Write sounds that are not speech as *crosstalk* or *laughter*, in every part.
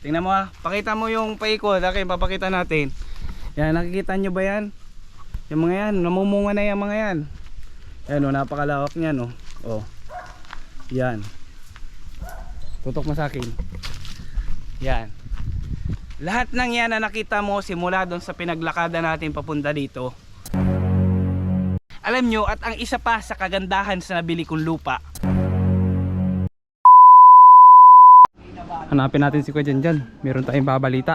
Tingnan mo ah. Pakita mo yung paikot. Okay, papakita natin. Yan, nakikita nyo ba yan? Yung mga yan, namumunga na yung mga yan. Yan o, napakalawak niyan o. Oh. Yan. Tutok mo sa akin. Yan. Lahat ng yan na nakita mo simula doon sa pinaglakada natin papunta dito. Alam nyo, at ang isa pa sa kagandahan sa nabili kong lupa. Hanapin natin si Kuya Janjan. Meron tayong babalita.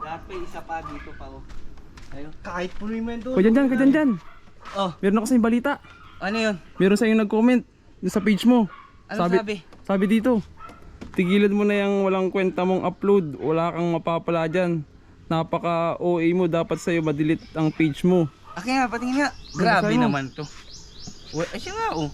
Lahat pa isa pa dito pa oh. Ayun. Kahit punoy mo yan doon. Kuya Janjan, Kuya Janjan. Oh, Meron ako sa balita. ano yun? Meron sa nag-comment doon sa page mo. Ano sabi? Sabi dito. Tigilan mo na yung walang kwenta mong upload. Wala kang mapapala dyan. Napaka OA mo. Dapat sa'yo madelete ang page mo. Akin nga, patingin nga. Grabe sa'yo? naman to. Ay siya nga oh.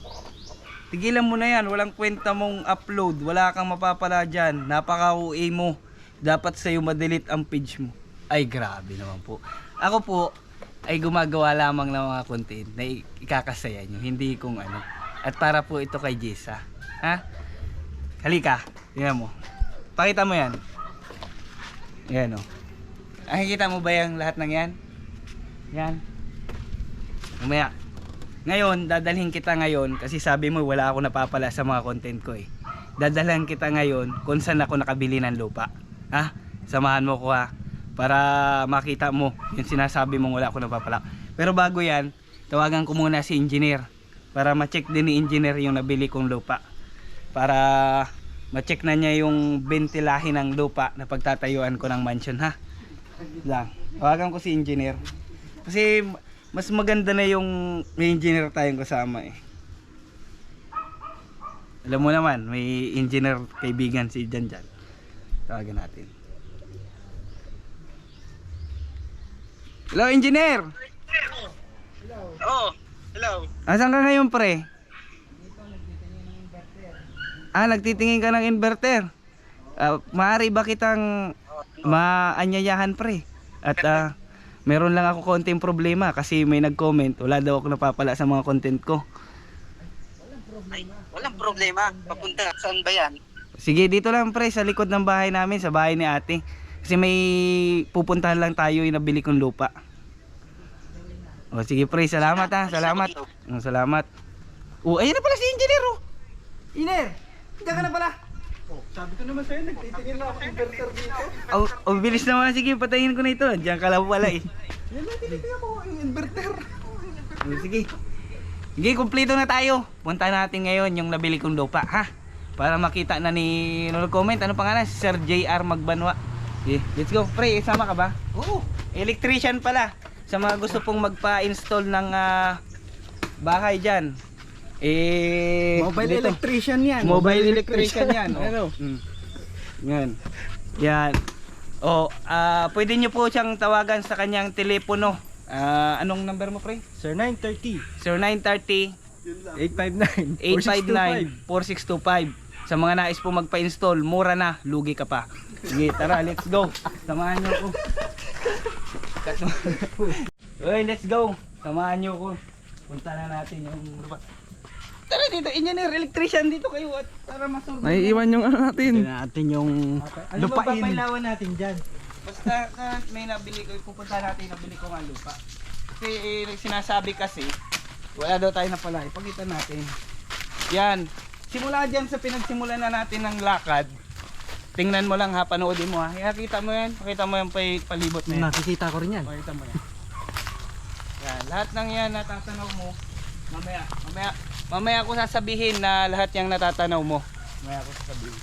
Tigilan mo na yan. Walang kwenta mong upload. Wala kang mapapala dyan. Napaka-OA mo. Dapat sa'yo madelete ang page mo. Ay grabe naman po. Ako po ay gumagawa lamang ng mga content na ikakasaya nyo. Hindi kung ano. At para po ito kay Jessa. Ha? Halika. Tingnan mo. Pakita mo yan. Yan oh. Nakikita mo ba yung lahat ng yan? Yan. Umaya. Ngayon, dadalhin kita ngayon kasi sabi mo wala ako napapala sa mga content ko eh. Dadalhin kita ngayon kung saan ako nakabili ng lupa. Ha? Samahan mo ko ha. Para makita mo yung sinasabi mong wala ako napapala. Pero bago yan, tawagan ko muna si engineer. Para ma-check din ni engineer yung nabili kong lupa. Para ma-check na niya yung bentilahin ng lupa na pagtatayuan ko ng mansion ha. Lang. Tawagan ko si engineer. Kasi mas maganda na yung may engineer tayong kasama eh. Alam mo naman, may engineer kaibigan si Jan Jan. Tawagan natin. Hello, engineer! Oh, hello. Asan ka ngayon, pre? Ah, nagtitingin ka ng inverter. Ah, maaari ba kitang maanyayahan, pre? At ah, meron lang ako konting problema kasi may nag-comment, wala daw ako napapala sa mga content ko. Ay, walang problema. Papunta. Saan ba yan? Sige, dito lang pre, sa likod ng bahay namin, sa bahay ni ate. Kasi may pupuntahan lang tayo yung nabili kong lupa. O sige pre, salamat ha, salamat. Salamat. Oh, ayun na pala si engineer oh. Engineer, hindi ka na pala. Sabi ko naman sa'yo, nagtitingin na ako inverter dito. Oh, oh, bilis naman. Sige, patayin ko na ito. Diyan ka lang pala eh. Yan na, tinitingin ako yung inverter. Oh, sige. Sige, kumpleto na tayo. Punta natin ngayon yung nabili kong lupa, ha? Para makita na ni no comment ano pangalan? Si Sir JR Magbanwa. Sige, let's go. Pre, isama ka ba? Oo. Electrician pala. Sa mga gusto pong magpa-install ng ah, bahay diyan. Eh, Mobile dito. electrician yan. Mobile electrician yan. Oh. Ano? Mm. Yan. Yan. Oh, ah pwede niyo po siyang tawagan sa kanyang telepono. Ah, anong number mo, pre? Sir, 930. 0930 859. 859 4625. Sa mga nais po magpa-install, mura na, lugi ka pa. Sige, tara, let's go. Samahan niyo ako. *laughs* Uy, let's go. Samahan niyo ako. Punta na natin yung lupa. Tara dito, engineer, electrician dito kayo at para masurvey. Naiiwan yung ano natin. natin yung Ano ba papailawan natin dyan? Basta na, may nabili ko, pupunta natin nabili ko nga lupa. Kasi eh, sinasabi kasi, wala daw tayo na pala. Ipakita natin. Yan. Simula dyan sa pinagsimulan na natin ng lakad. Tingnan mo lang ha, panoodin mo ha. Nakita mo yan, pakita mo yung pay, palibot na yan. Nakikita ko rin yan. Pakita mo yan. Yan, lahat ng yan natatanaw mo. Mamaya, mamaya, mamaya ako sasabihin na lahat yung natatanaw mo. Mamaya ako sasabihin.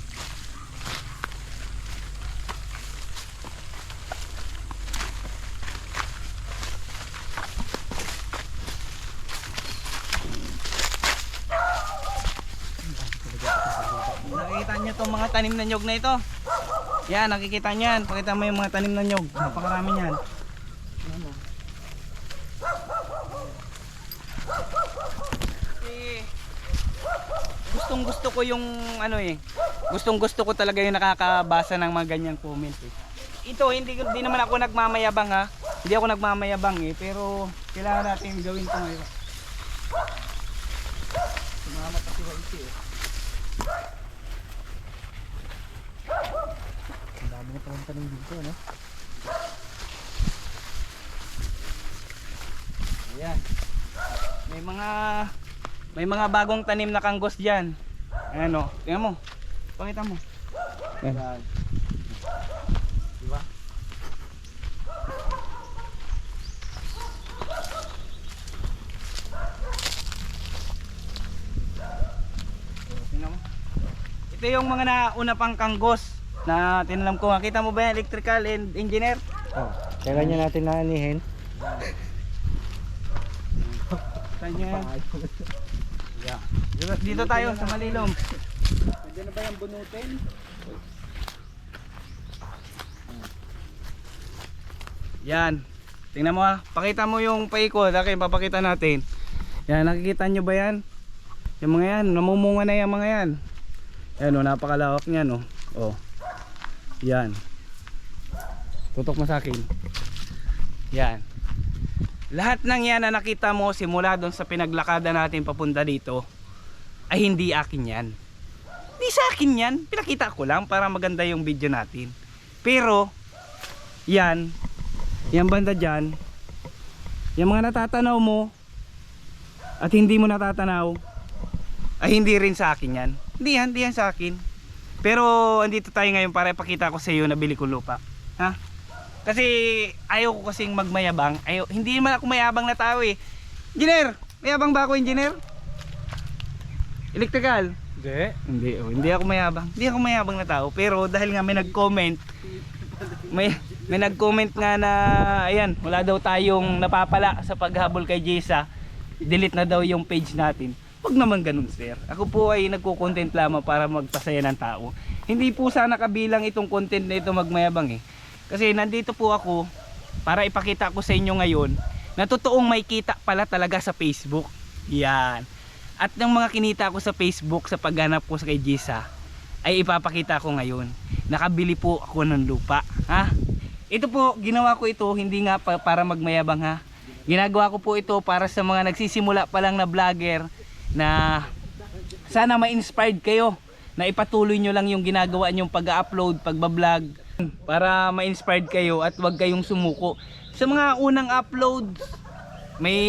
Nakikita niyo tong mga tanim na nyog na ito. Yan, nakikita niyan. Pakita mo yung mga tanim na nyog. Napakarami niyan. Kasi gustong gusto ko yung ano eh. Gustong gusto ko talaga yung nakakabasa ng mga ganyang comment eh. Ito hindi hindi naman ako nagmamayabang ha. Hindi ako nagmamayabang eh, pero kailangan natin gawin 'to ngayon. Sumama pa si Whitey eh. Dami pa lang tanim dito, no? Ayan. May mga may mga bagong tanim na kanggos diyan. Ayan o. Tingnan mo. Pakita mo. Ayan. Diba? Tingnan mo. Ito yung mga nauna pang kanggos na tinalam ko. Kita mo ba yan, electrical and engineer? Oh, kailan niya natin naanihin? Kanya. Yeah. Dito, dito tayo sa Malilom. Pwede na ba yung bunutin? Yan. Tingnan mo ha. Pakita mo yung paikot. Okay, papakita natin. Yan, nakikita nyo ba yan? Yung mga yan, namumunga na yung mga yan. Yan o, napakalawak niyan o. Oh. Yan. Tutok mo sa akin. Yan. Lahat ng yan na nakita mo simula doon sa pinaglakada natin papunta dito ay hindi akin yan. Hindi sa akin yan. Pinakita ko lang para maganda yung video natin. Pero, yan, yan banda dyan, yung mga natatanaw mo at hindi mo natatanaw ay hindi rin sa akin yan. Hindi yan, hindi yan sa akin. Pero andito tayo ngayon para ipakita ko sa iyo na bili ko lupa. Ha? Kasi ayaw ko kasing magmayabang. Ayaw, hindi naman ako mayabang na tao eh. Engineer! Mayabang ba ako engineer? Electrical? Hindi. Hindi, oh, hindi ako mayabang. Hindi ako mayabang na tao. Pero dahil nga may nag-comment, may, may nag-comment nga na, ayan, wala daw tayong napapala sa paghabol kay Jessa. Delete na daw yung page natin. Wag naman ganun, sir. Ako po ay nagko-content lamang para magpasaya ng tao. Hindi po sana kabilang itong content na ito magmayabang eh. Kasi nandito po ako para ipakita ko sa inyo ngayon na totoong may kita pala talaga sa Facebook. Yan. At ng mga kinita ko sa Facebook sa pagganap ko sa kay Jisa ay ipapakita ko ngayon. Nakabili po ako ng lupa. Ha? Ito po, ginawa ko ito hindi nga pa- para magmayabang ha. Ginagawa ko po ito para sa mga nagsisimula pa lang na vlogger na sana ma-inspired kayo na ipatuloy nyo lang yung ginagawa nyong pag-upload, pagbablog para ma-inspired kayo at wag kayong sumuko. Sa mga unang uploads, may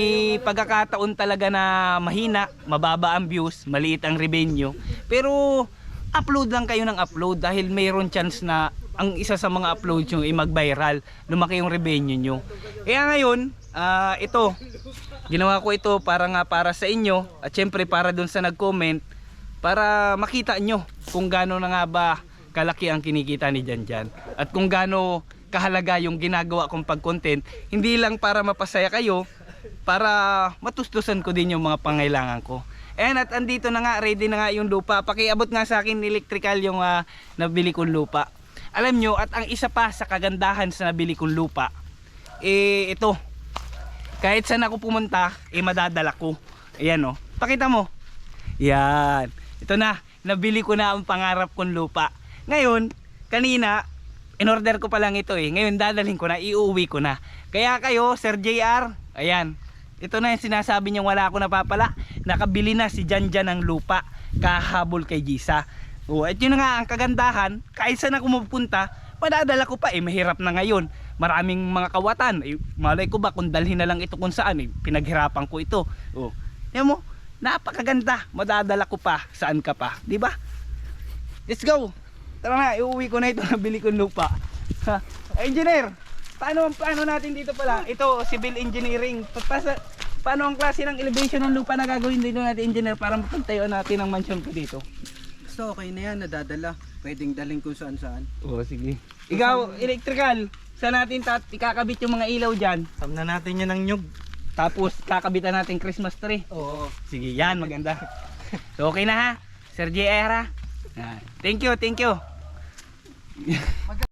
pagkakataon talaga na mahina, mababa ang views, maliit ang revenue. Pero upload lang kayo ng upload dahil mayroon chance na ang isa sa mga upload nyo ay mag-viral, lumaki yung revenue nyo. Kaya ngayon, ah, ito, ginawa ko ito para nga para sa inyo at syempre para dun sa nag-comment para makita nyo kung gaano na nga ba kalaki ang kinikita ni Janjan at kung gaano kahalaga yung ginagawa kong pag-content hindi lang para mapasaya kayo para matustusan ko din yung mga pangailangan ko. And at andito na nga ready na nga yung lupa. Pakiabot nga sa akin electrical yung ah, nabili kong lupa. Alam nyo at ang isa pa sa kagandahan sa nabili kong lupa eh ito. Kahit saan ako pumunta eh madadala ko. Ayan o pakita mo. Yan. Ito na. Nabili ko na ang pangarap kong lupa. Ngayon kanina in order ko pa lang ito eh. Ngayon dadalhin ko na. Iuwi ko na. Kaya kayo Sir JR ayan. Ito na yung sinasabi niya wala ako napapala. Nakabili na si Janjan ng lupa kahabol kay Gisa. Oh, at yun na nga ang kagandahan kahit saan ako mapunta madadala ko pa eh mahirap na ngayon. Maraming mga kawatan. Eh, malay ko ba kung dalhin na lang ito kung saan eh, pinaghirapan ko ito. Oh. Yan mo napakaganda. Madadala ko pa saan ka pa di ba? Let's go. Tara na iuwi ko na ito. *laughs* Nabili kong lupa. Ha. engineer paano ang plano natin dito pala ito civil engineering pagpasa paano ang klase ng elevation ng lupa na gagawin dito natin engineer para mapagtayo natin ang mansion ko dito Basta okay na yan, nadadala. Pwedeng daling kung saan saan. Oo, sige. Ikaw, electrical, saan natin tat ikakabit yung mga ilaw dyan? Sam na natin yan ng nyug. Tapos, kakabitan natin Christmas tree. Oo. Sige, yan, maganda. *laughs* So, okay na ha? Sir J. Era. Thank you, thank you. *laughs*